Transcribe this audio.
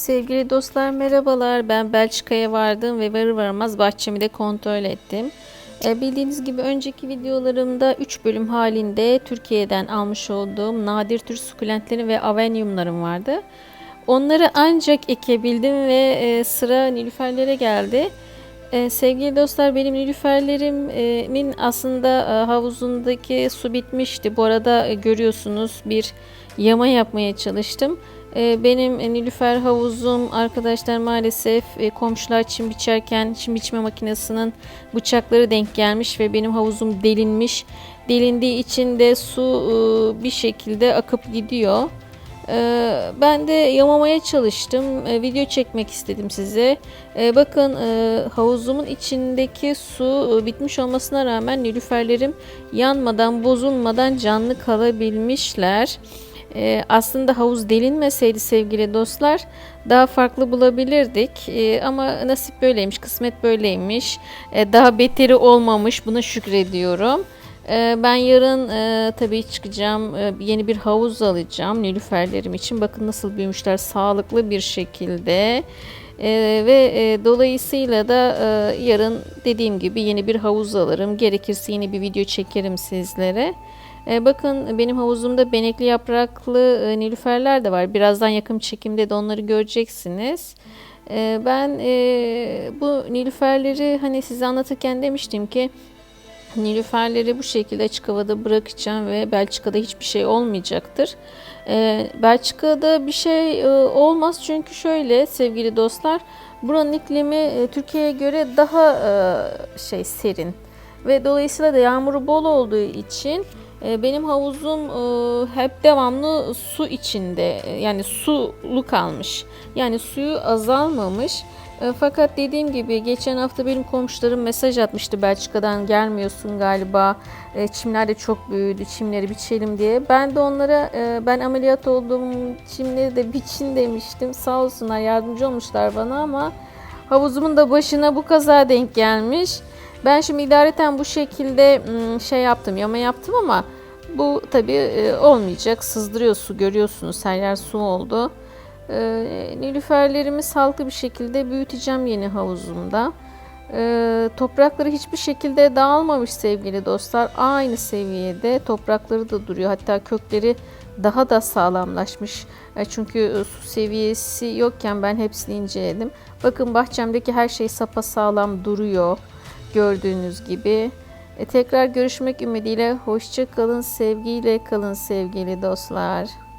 Sevgili dostlar merhabalar. Ben Belçika'ya vardım ve varır varmaz bahçemi de kontrol ettim. E, bildiğiniz gibi önceki videolarımda 3 bölüm halinde Türkiye'den almış olduğum nadir tür sukulentlerim ve avenyumlarım vardı. Onları ancak ekebildim ve e, sıra nilüferlere geldi. E, sevgili dostlar benim nilüferlerimin aslında e, havuzundaki su bitmişti. Bu arada e, görüyorsunuz bir yama yapmaya çalıştım. E, benim e, nilüfer havuzum arkadaşlar maalesef e, komşular çim biçerken çim biçme makinesinin bıçakları denk gelmiş ve benim havuzum delinmiş. Delindiği için de su e, bir şekilde akıp gidiyor. Ee, Ben de yamamaya çalıştım. Ee, Video çekmek istedim size. Ee, Bakın havuzumun içindeki su bitmiş olmasına rağmen nilüferlerim yanmadan, bozulmadan canlı kalabilmişler. Ee, Aslında havuz delinmeseydi sevgili dostlar daha farklı bulabilirdik. Ee, Ama nasip böyleymiş, kısmet böyleymiş. Ee, Daha beteri olmamış. Buna şükrediyorum. Ee, Ben yarın e, tabii çıkacağım. e, yeni bir havuz alacağım nilüferlerim için. Bakın nasıl büyümüşler sağlıklı bir şekilde. Ee, ve e, dolayısıyla da yarın dediğim gibi yeni bir havuz alırım. Gerekirse yine bir video çekerim sizlere. Ee, bakın benim havuzumda benekli yapraklı nilüferler de var. Birazdan yakın çekimde de onları göreceksiniz. Ben bu nilüferleri hani size anlatırken demiştim ki Nilüferleri bu şekilde açık havada bırakacağım ve Belçika'da hiçbir şey olmayacaktır. Ee, Belçika'da bir şey e, olmaz çünkü şöyle sevgili dostlar buranın iklimi e, Türkiye'ye göre daha e, şey serin ve dolayısıyla da yağmuru bol olduğu için e, benim havuzum e, hep devamlı su içinde e, yani sulu kalmış yani suyu azalmamış. E, Fakat dediğim gibi geçen hafta benim komşularım mesaj atmıştı Belçika'dan gelmiyorsun galiba. E, Çimler de çok büyüdü. Çimleri biçelim diye. Ben de onlara e, ben ameliyat olduğum çimleri de biçin demiştim. Sağ olsunlar yardımcı olmuşlar bana ama havuzumun da başına bu kaza denk gelmiş. Ben şimdi idareten bu şekilde şey yaptım, yama yaptım ama bu tabii olmayacak. Sızdırıyor su görüyorsunuz. Her yer su oldu. Ee, Nilüferlerimi sağlıklı bir şekilde büyüteceğim yeni havuzumda. Ee, toprakları hiçbir şekilde dağılmamış sevgili dostlar. Aynı seviyede toprakları da duruyor. Hatta kökleri daha da sağlamlaşmış. E, çünkü su seviyesi yokken ben hepsini inceledim. Bakın bahçemdeki her şey sapasağlam duruyor. Gördüğünüz gibi. E, tekrar görüşmek ümidiyle. Hoşça kalın, sevgiyle kalın sevgili dostlar.